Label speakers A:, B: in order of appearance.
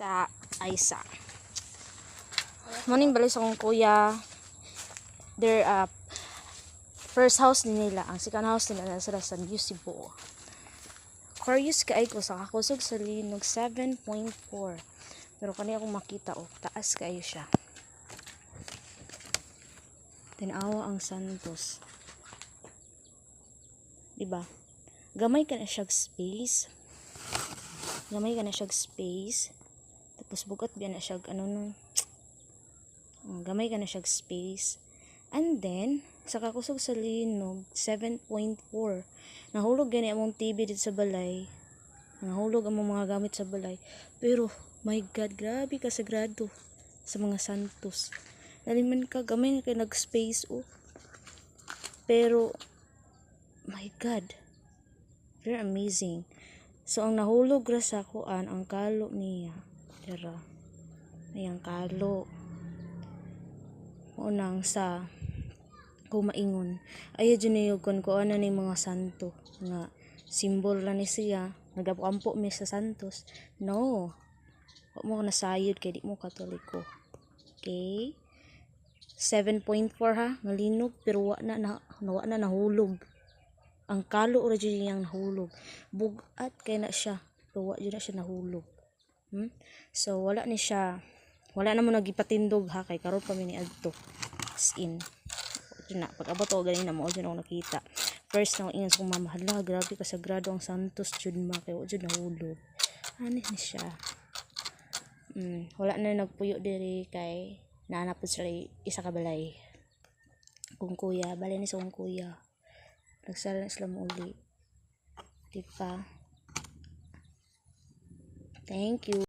A: sa Aisa. Morning balik sa akong kuya. Their uh, first house ni nila, ang second house nila nasa sa New Cebu. Curious ka ko sa kakusog sa linog 7.4. Pero kani akong makita oh, taas kayo siya. Tinawa ang Santos. Diba? Gamay ka na siya space. Gamay ka na siya space. Tapos bugat biya na siya ano nung Mm, gamay ka na siya space. And then, sa kakusog sa linog, 7.4. Nahulog gani among TV dito sa balay. Nahulog among mga gamit sa balay. Pero, my God, grabe ka sagrado sa mga santos. Naliman ka, gamay na kayo nag-space, oh. Pero, my God, very amazing. So, ang nahulog ra sa kuan, ang kalo niya. Tira. Ay, ang kalo unang sa kumaingon. Ayo dyan na yung ko ano ni mga santo? Nga simbol lang ni siya. Nagapuampo mi sa santos. No. Wa mo nasayod kay di mo katoliko. Okay. 7.4 ha? Ngalinog pero wa na, na wa na nahulog. Ang kalo ra yang nahulog. Bugat kay na siya pero wa na siya nahulog hmm? so wala ni siya. Wala na mo nagipatindog ha? Kay karon pa mi ni adto. As in na pag abot ko ganina mo ako nakita. First na ingon sa mama hala grabe ka sagrado ang santos jud ma kay jud nahulog. Anis ni siya. Mm, wala na nagpuyo diri kay naanap sila isa ka balay. Kung kuya balay ni sa kuya. Nagsala na sila mo uli. Di pa thank you